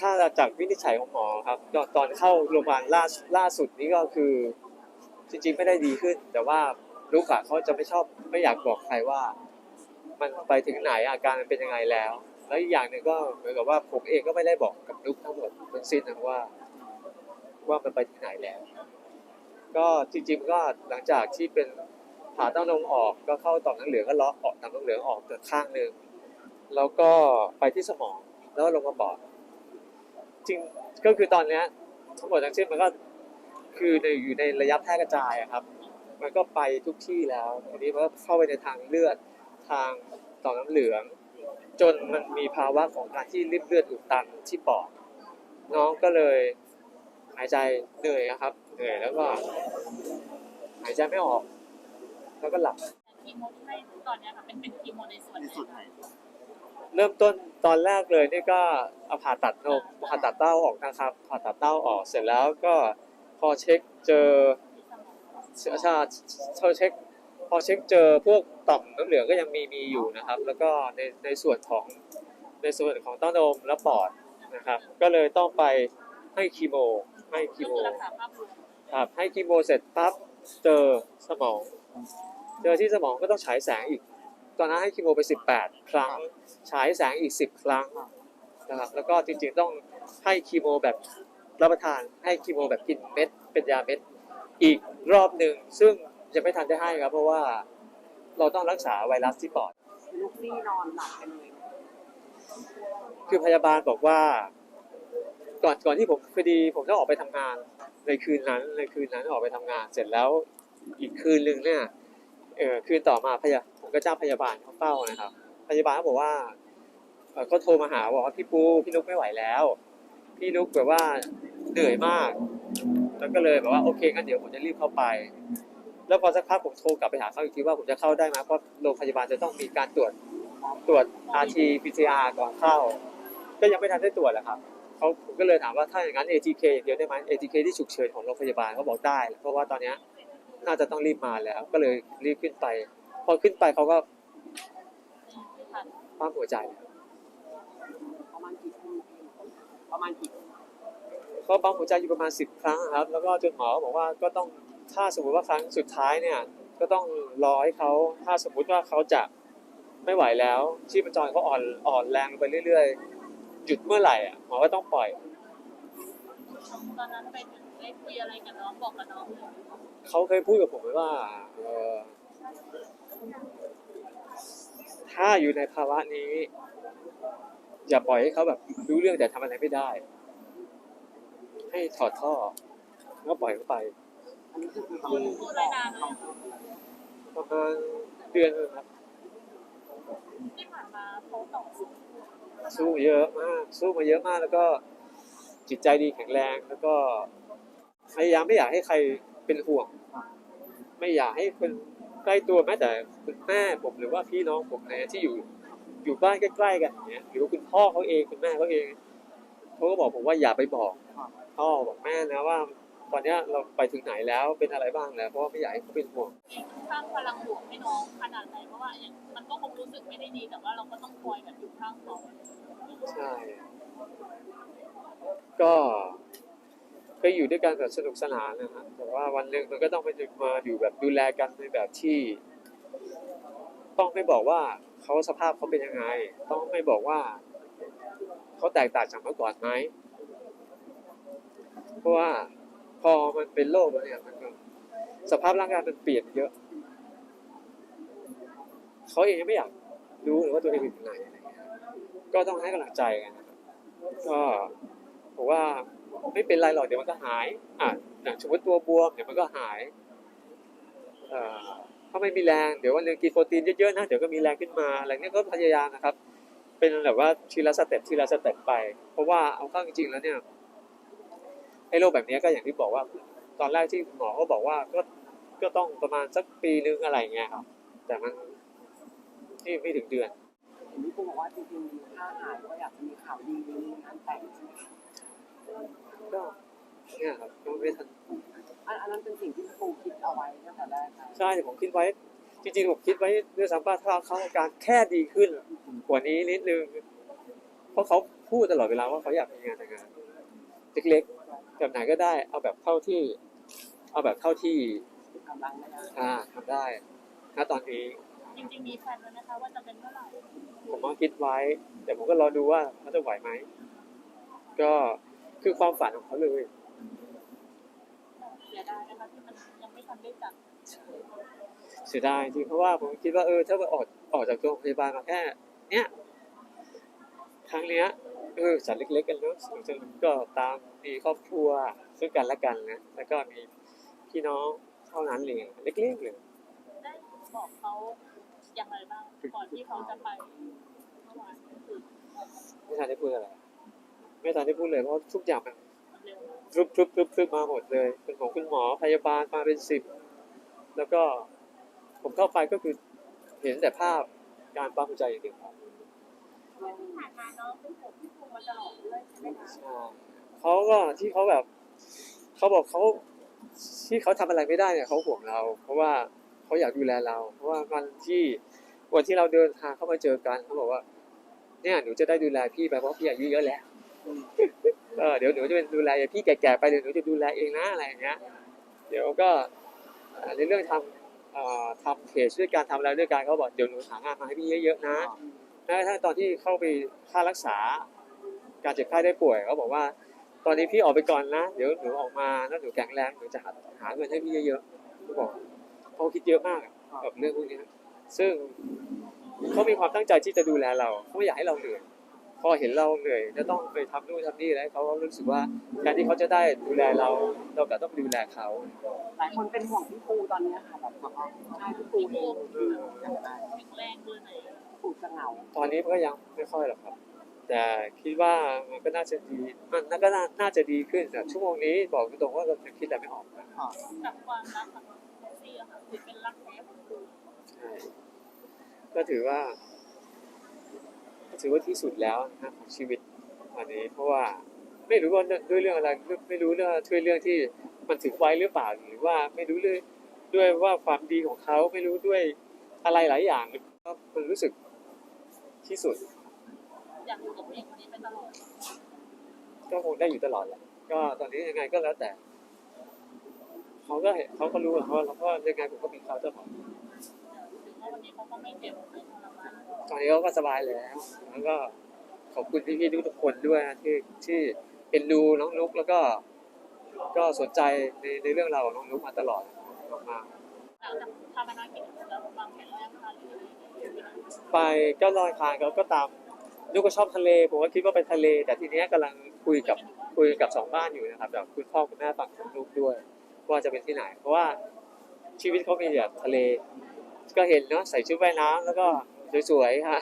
ถ้าจากวินิจฉัยของหมอครับตอนเข้าโรงพยาบาลล่าล่าสุดนี้ก็คือจริงๆไม่ได้ดีขึ้น แต่ว่าลูกอะเขาจะไม่ชอบไม่อยากบอกใครว่า มันไปถึงไหนอาการมันเป็นยังไงแล้ว แล้วอีกอย่างหนึ่งก็เหมือนกับว่าผมเองก็ไม่ได้บอกกับลูกทั้งหมดทั้งสิ้นนะว่า ว่ามันไปถึงไหนแล้ว ก็จริงๆก็หลังจากที่เป็นผ่าเต้านมออกก็เข้าต่อมน้ำเหลืองก็เลาะออกต่อมน้ำเหลืองออกเกิดข้างหนึ่งแล้วก็ไปที่สมองแล้วลงมาบอด จริงก็คือตอนเนี้ยทั้งหมดทั้งสิ้นมันก็คือในอยู่ในระยะแพร่กระจายอะครับ มันก็ไปทุกที่แล้วทีนี้มันก็เข้าไปในทางเลือดทางต่อมน้ำเหลือง จนมันมีภาวะของการที่ริบเลือดอุดตันที่ปอดน้องก็เลยหายใจเหนื่อยอะครับเหนื่อยแล้วก็หายใจไม่ออก แล้วก็หลับ คีโมที่ให้ตอนเนี้ยค่ะเป็นเป็นคีโมในส่วนในส่วนไหน เริ่มต้นตอนแรกเลยนี่ก็เอาผ่าตัดนมผ่าตัดเต้าออกนะครับ ผ่าตัดเต้าออกเสร็จแล้วก็พอเช็คเจอที่อชาชาเช็คพอเช็คเจอพวกต่อมน้ำเหลืองก็ยังมีมีอยู่นะครับ แล้วก็ในในส่วนของในส่วนของเต้านมและปอดนะครับ ก็เลยต้องไปให้คีโมให้คีโมคือรักษาภาพรวมครับให้คีโมเสร็จปั๊บเจอสมอง เจอที่สมองก็ต้องฉายแสงอีก ตอนนั้นให้คีโมไป 18 ครั้ง ฉายแสงอีก 10 ครั้งนะครับแล้วก็จริงๆต้องให้คีโมแบบรับประทานให้คีโมแบบกินเม็ดเป็นยาเม็ดอีกรอบหนึ่งซึ่งจะไม่ทันได้ให้ครับ เพราะว่าเราต้องรักษาไวรัสที่ปอดลูกนี่นอนหลับกันเลยคือพยาบาลบอกว่า ก่อนก่อนที่ผมพอดีผมต้องออกไปทำงานในคืนนั้นในคืนนั้นออกไปทำงาน เสร็จแล้วอีกคืนหนึ่งเนี่ยเออคืนต่อมาพยา ผมก็จ้างพยาบาลเขาเฝ้านะครับ พยาบาลเขาบอกว่าก็โทรมาหาบอกว่าพี่ปูพี่นุกไม่ไหวแล้ว พี่นุกแบบว่าเหนื่อยมาก แล้วก็เลยแบบว่าโอเคงั้นเดี๋ยวผมจะรีบเข้าไป แล้วพอสักพักผมโทรกลับไปหาเขาอีกทีว่าผมจะเข้าได้ไหมเพราะโรงพยาบาลจะต้องมีการตรวจตรวจ rt pcr ก่อนเข้า ก็ยังไม่ทันได้ตรวจแหละครับเขาผมก็เลยถามว่าถ้าอย่างนั้น ATK อย่างเดียวได้ไหม ATK ที่ฉุกเฉินของโรงพยาบาลเขาบอกได้ เพราะว่าตอนนี้น่าจะต้องรีบมาแล้ว ก็เลยรีบขึ้นไป อขึ้นไปเขาก็ที่ผ่านปั๊มหัวใจประมาณกี่ทุ่มประมาณกี่ทุ่มเขาปั๊มหัวใจอยู่ประมาณ10ครั้งครับ แล้วก็จนหมอบอกว่าก็ต้องถ้าสมมติว่าครั้งสุดท้ายเนี่ย ก็ต้องรอให้เขาถ้าสมมุติว่าเขาจะไม่ไหวแล้วชีพจรเขาอ่อนอ่อนแรงลงไปเรื่อยๆหยุดเมื่อไหร่อะหมอก็ต้องปล่อยตอนนั้นไปถึงได้คุยอะไรกับน้องบอกกับน้องเลยเขาเคยพูดกับผมไว้ว่าเอ่อ ถ้าอยู่ในภาวะนี้ อย่าปล่อยให้เขาแบบรู้เรื่องแต่ทำอะไรไม่ได้ ให้ถอดท่อแล้วปล่อยเขาไปอันนี้คือประพูมาดณพูดได้นานเลยประมาณเดือนนึงครับที่ผ่านมาเขาต่อสู้สู้เยอะมากสู้มาเยอะมากแล้วก็จิตใจดีแข็งแรงแล้วก็พยายามไม่อยากให้ใครเป็นห่วง ไม่อยากให้คนใก ล้ตัวแม้แต่คุณแม่ผมหรือว่าพี่น้องผมเนี่ยที่อยู่อยู่บ้านใกล้ๆกันอย่างเงี้ยหรือว่าคุณพ่อเขาเองคุณแม่เขาเองเขาก็บอกผมว่าอย่าไปบอกพ่อบอกแม่นะว่าตอนเนี้ยเราไปถึงไหนแล้วเป็นอะไรบ้างแล้วเพราะว่าไม่อยากให้เขาเป็นห่วงเองสร้างพลังบวกให้น้องขนาดไหนเพราะว่าอย่างมันก็คงรู้สึกไม่ได้ดีแต่ว่าเราก็ต้องคอยแบบอยู่ข้างเขาใช่ ก็ เคยอยู่ด้วยกันแบบสนุกสนานนะครับแต่ว่าวันหนึ่งมันก็ต้องไปมาอยู่แบบดูแลกันในแบบที่ ต้องไม่บอกว่าเขาสภาพเขาเป็นยังไง ต้องไม่บอกว่าเขาแตกต่างจากเมื่อก่อนไหมเพราะว่าพอมันเป็นโรคแล้วเนี่ยมันสภาพร่างกายมันเปลี่ยนเยอะเขาเองยังไม่อยากรู้เลยว่าตัวเองเป็นยังไงก็ต้องให้กำลังใจกันนะครับก็ผมว่า ไม่เป็นไรหรอกเดี๋ยวมันก็หาย อะอย่างสมมติตัวบวมเดี๋ยวมันก็หายเออถ้าไม่มีแรงเดี๋ยววันหนึงกินโปรตีนเยอะๆนะเดี๋ยวก็มีแรงขึ้นมาอะไรเงี้ยก็พยายามนะครับ เป็นแบบว่าทีละสเต็ปทีละสเต็ปไป เพราะว่าเอาเข้าจริงๆแล้วเนี่ยไอ้โรคแบบนี้ก็อย่างที่บอกว่า ตอนแรกที่หมอก็บอกว่าก็ก็ต้องประมาณสักปีนึงอะไรเงี้ยครับ แต่มันที่ไม่ถึงเดือนเห็นพี่ปูบอกว่าจริงๆถ้าหายก็อยากจะมีข่าวดีในงานแต่งใช่ไหมคะ ก็เนี่ยครับก็ไม่ทันอันอันนั้นเป็นสิ่งที่พี่ปูคิดเอาไว้ตั้งแต่แรกไหมใช่ผมคิดไว้ จริงๆผมคิดไว้ด้วยซ้ำว่าถ้าเขาอาการแค่ดีขึ้นกว่านี้นิดนึงเพราะเขาพูดตลอดเวลาว่าเขาอยากมีงานแต่งงานเล็กๆแบบไหนก็ได้ เอาแบบเท่าที่ เอาแบบเท่าที่กำลังไม่ได้อ่าทำได้ณตอนนี้จริงๆมีแฟนแล้วนะคะว่าจะเป็นเมื่อไหร่ผมก็คิดไว้ แต่ผมก็รอดูว่าเขาจะไหวไหมก็ คือความฝันของเขาเลย เสียดายนะคะที่มันยังไม่ทันได้จัดเสียดายจริงเพราะว่าผมคิดว่าเออถ้าออกออกจากโรงพยาบาลมาแค่ เนี้ยครั้งเนี้ยเออจัดเล็กๆกันเนอะสนุกๆก็ตามมีครอบครัวซึ่งกันและกันนะแล้วก็มีพี่น้องเท่านั้นเลยเล็กๆเลยได้บอกเขาอย่างไรบ้างก่อนที่เขาจะไปเมื่อวานคือไม่ทันได้พูดอะไร ไม่ทันได้พูดเลยเพราะทุกอย่างมันมันเร็วมากพรึบพรึบพรึบพรึบมาหมดเลยเป็นของคุณหมอพยาบาลมาเป็นสิบแล้วก็ผมเข้าไปก็คือเห็นแต่ภาพการปั๊มหัวใจอย่างเดียวครับที่ผ่านมาน้องเป็นผมที่ภูมิมาตลอดเลยใช่ไหมคะเขาก็ที่เขาแบบเขาบอกเขาที่เขาทำอะไรไม่ได้เนี่ยเขาห่วงเรา เพราะว่าเขาอยากดูแลเรา เพราะว่าวันที่วันที่เราเดินทางเข้ามาเจอกันเขาบอกว่า เนี่ยหนูจะได้ดูแลพี่ไปเพราะพี่อายุเยอะแล้ว เออเดี๋ยวหนูจะเป็นดูแลพี่แก่ๆไปเดี๋ยวหนูจะดูแลเองนะอะไรอย่างเงี้ย เดี๋ยวก็เอ่อในเรื่องทำเอ่อทำเพจด้วยการทำอะไรด้วยกันเขาบอกเดี๋ยวหนูหางานมาให้พี่เยอะๆนะแม้กระทั่งตอนที่เข้าไปค่ารักษา การเจ็บไข้ได้ป่วยเขาบอกว่า ตอนนี้พี่ออกไปก่อนนะเดี๋ยวหนูออกมาแล้วหนูแข็งแรงหนูจะหาหาเงินให้พี่เยอะๆเขาบอกเขาคิดเยอะมากอะกับเรื่องพวกนี้ซึ่งเขามีความตั้งใจที่จะดูแลเราเขาไม่อยากให้เราเหนื่อย พอเห็นเราเหนื่อยจะต้องไปทำนู่นทำนี่แล้วเขาก็รู้สึกว่าการที่เขาจะได้ดูแลเราเราก็ต้องดูแลเขาหลายคนเป็นห่วงพี่ปูตอนนี้ค่ะแบบใช่พี่ปูเองยังไงแข็งแรงเลยไหนปูจะเหงาตอนนี้มันก็ยังไม่ค่อยหรอกครับ แต่คิดว่ามันก็น่าจะดีมันก็น่าน่าจะดีขึ้นแต่ชั่วโมงนี้บอกตรงๆว่าเราจะคิดอะไรไม่ออกกับความรักของแท็กซี่อะค่ะถือเป็นรักแท้ของคุณใช่ก็ถือว่าก็ ถือว่าที่สุดแล้วนะของชีวิตวันนี้ เพราะว่าไม่รู้ว่าด้วยเรื่องอะไรไม่รู้เรื่องด้วยเรื่องที่มันถึงไว้หรือเปล่าหรือว่าไม่รู้เลยด้วยว่าความดีของเขาไม่รู้ด้วยอะไรหลายอย่างก็มันรู้สึกที่สุดอยากอยู่กับผู้หญิงคนนี้ไปตลอดก็คงได้อยู่ตลอดแหละก็ตอนนี้ยังไงก็แล้วแต่เขาก็เห็นเขาก็รู้ของเขาแล้วก็ยังไงผมก็มีเขาตลอดถึง ว่าวันนี้เขาก็ไม่เจ็บไม่ทรมานตอนนี้เขาก็สบายแล้วแล้วก็ขอบคุณพี่ๆทุกๆคนด้วยนะที่ที่เอ็นดูน้องนุ๊กแล้วก็ ก็สนใจในในเรื่องราวของน้องนุ๊กมาตลอดมากหลังจากทำอนากิจแล้ววางแผนแรกค่ะหรืออะไรๆไปก็ลอยคางเขาก็ตามนุ๊กก็ชอบทะเลผมก็คิดว่าเป็นทะเล แต่ทีเนี้ยกำลังคุยกับคุยกับสองบ้านอยู่นะครับแบบคุณพ่อคุณแม่ฝั่งของนุ๊กด้วย ว่าจะเป็นที่ไหน เพราะว่าชีวิตเขามีแบบทะเล ก็เห็นเนาะใส่ชุดว่ายน้ำแล้วก็สวยๆฮะ